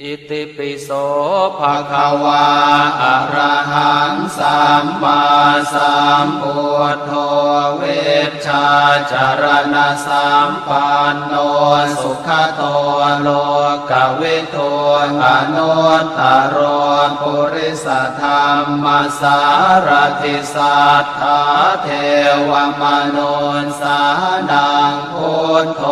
อิติปิโสภะคะวาอะระหังสัมมาสัมพุทโธเวชชาจารณะสัมปันโนสุขโตโลกวิทูอนุตตโร ปุริสธรรมสารทิสัทธาเทวมนุนสานังพุทโธ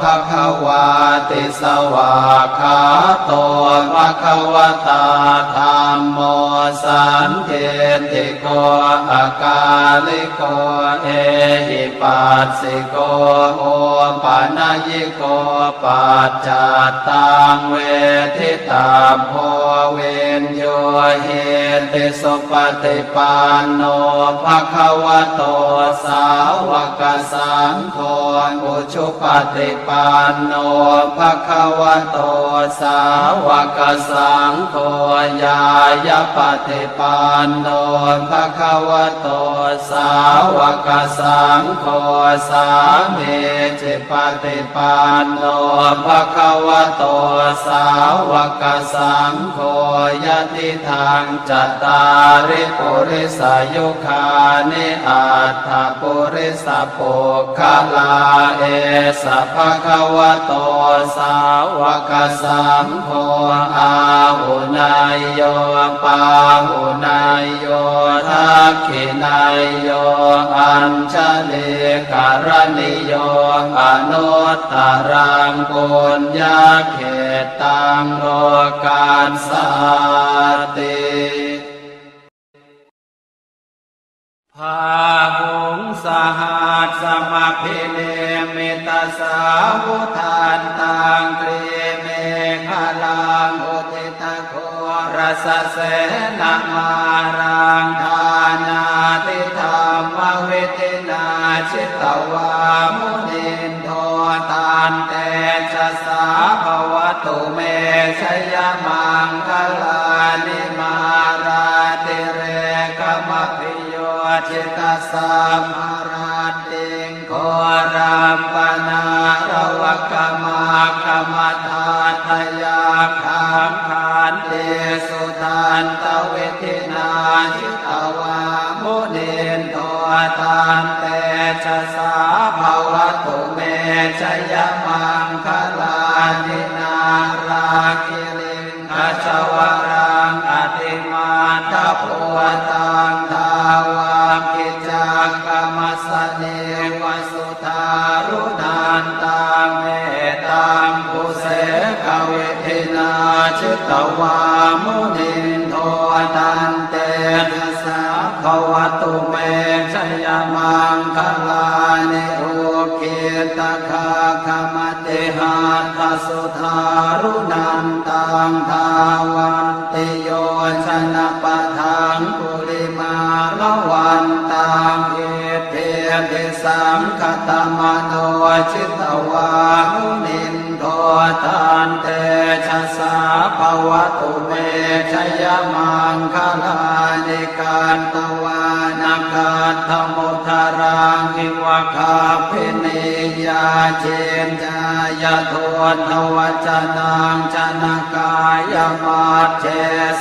ภะคะวาติสวาคาโตภะคะวตาธรรมโมสันเทติโกอากาลิโกเอหิปัสสิโกโอปานายิโกปัจจตตังเวทิตาโพเวนโยเหติสุปฏิปันโนภะคะวะโตสาวกสังโฆอุชุปฏิปันโนภะคะวะโตสาวกสังโฆญายปฏิปันโนภะคะวะโตสาวกสังโฆสามีจิปฏิปันโนภะคะวะโตสาวกสังโฆยะติทางจัตตาริปุริสายุคานิอัตถปุริสปุคลาเอสะภะคะวะโตสาวกสังโฆอาหุนายโยปาหุนายโยทักขินายโยอัญชลิการณิโยอนุตตรังปุญญาเขตตังโลกาสสา ติภาหุงสหัสสมาพิเนมิตาสาวุทานตังกรีเมฆลังอุทิตะโครสเสนามารังทานาติธรรมวิทินาชิตวามุนินโทตานเตชะสาภวตุเมชยมังคลา นิมาราติเรกมพิโยชิตาสามาราติงโครัมปนาระวกมากรรมทาทยาคามขานเตสุทันตเวทินาชิตวามุนินโทตานเตชะสาภาวตุเมชยมั มสเนวสุทารุนันตังเมตังกุเสกเวทินาชิตวามุนินโทตันเตชะสาภวตุเมชยมังคลานิโอเกตคาคมติหาทสุทารุนัน ชยมังคลานิการตวานาคาธมุทารังคิวะคาพินิยาเจนจายโททวจนังชนะกายมาเจ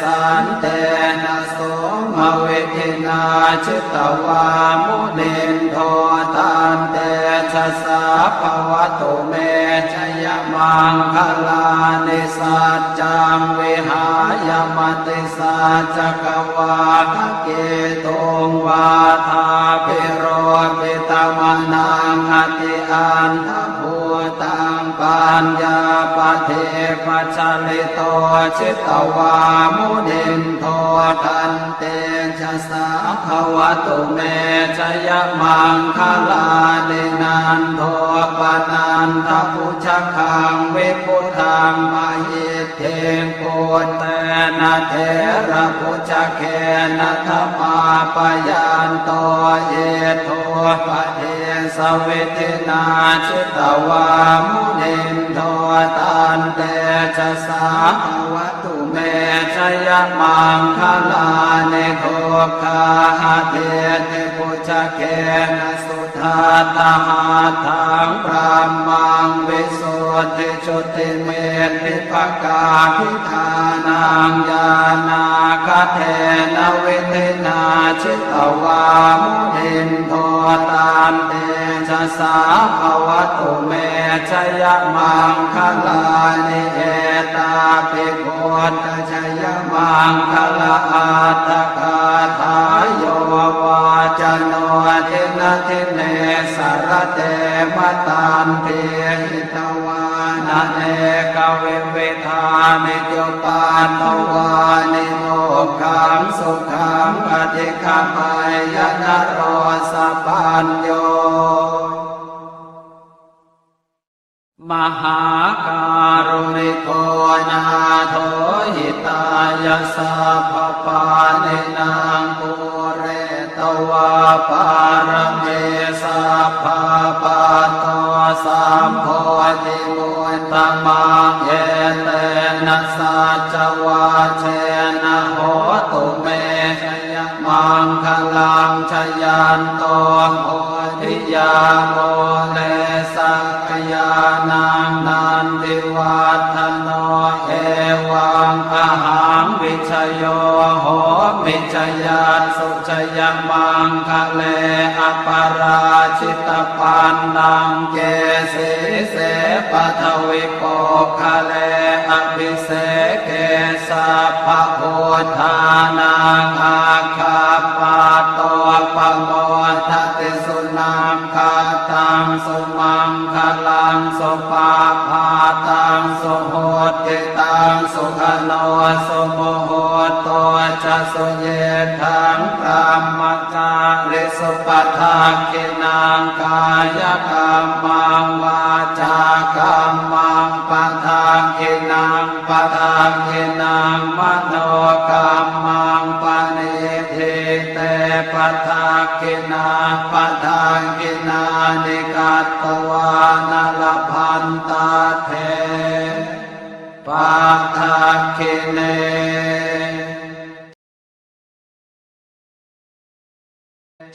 สันเตนะโสมเวทินาชิตวามุนินโทตันเตชะสาภวตุเมชยมังคลานิสัจจังวิหายม ติสัจจกวาทเกตุงวาทาปิโรปิตมนังอติอันทภูตังปัญญาปเทปัจลิโตชิตวามุนินโทต ภวตุเมชยมังคลานินันโทปนันทพุชคังเวิพุทังมาหิเทงปุตเตนะเทระพุชเคนะธรรมาปยันโตเยโทปะเทสเวทินาชิตวามุนินโทตันเตชะสาภวตุเม ชยมังคลาเนโคคาหาเทเทพุชเคนะสุธาตหาทังพระมังวิสุทธิชจุติเมติปกาพิธานังยานาคเทนเวเทนาชิตวามุนินโทตานเตชะสาภวตุเมชยมังคลานิเอตาปิโกตชย มังคลาอัตตกาทายโยวาจโนทินทิเนสารเตมตันเทหิตวานะเนกเวเวทานิจปานตวานิโมขังสุขังปฏิฆามายนโรสปัญโยมหาการุณิโกนาโท หิตายาสัพพปาเนนางปุเรตวาปารเมสัพพปะโตสัมโพธิมุตตมังเยเตนะสัจวาเชนะโหตุเมชยมังคลังชยันโตโพธิยาโมเลสักยานังนันติวัฒโน ชโยโหมิจยาสุจยมังคะเลอปาราชิตปันนังเกสีเสปัทวิโปคะเลอภิเสเกสัพะโพธานังอาคา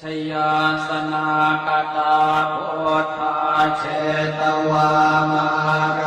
ชยาสนากตาโพธาเชตวามา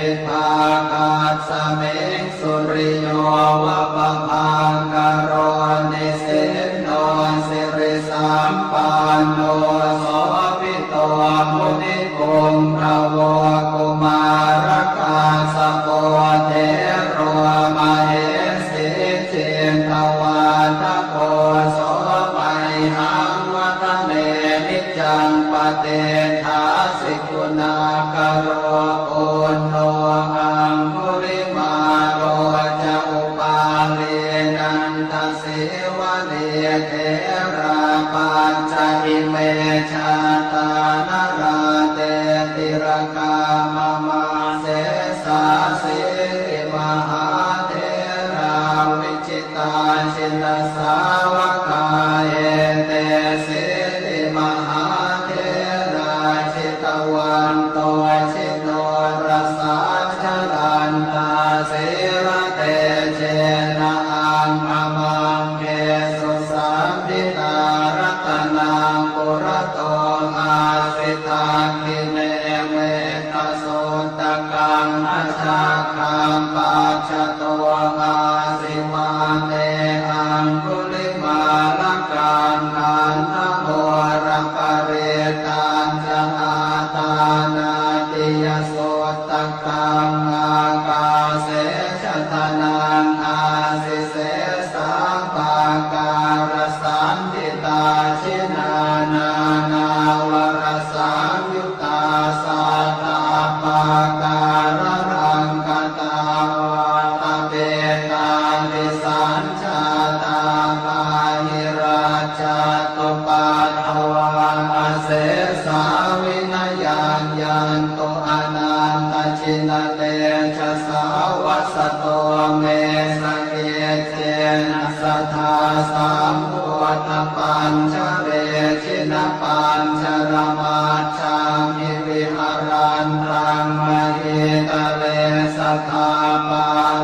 ทิภาคาสเมสุริโยวะปะา ตตัง ตังมะเหตะเลสตาปา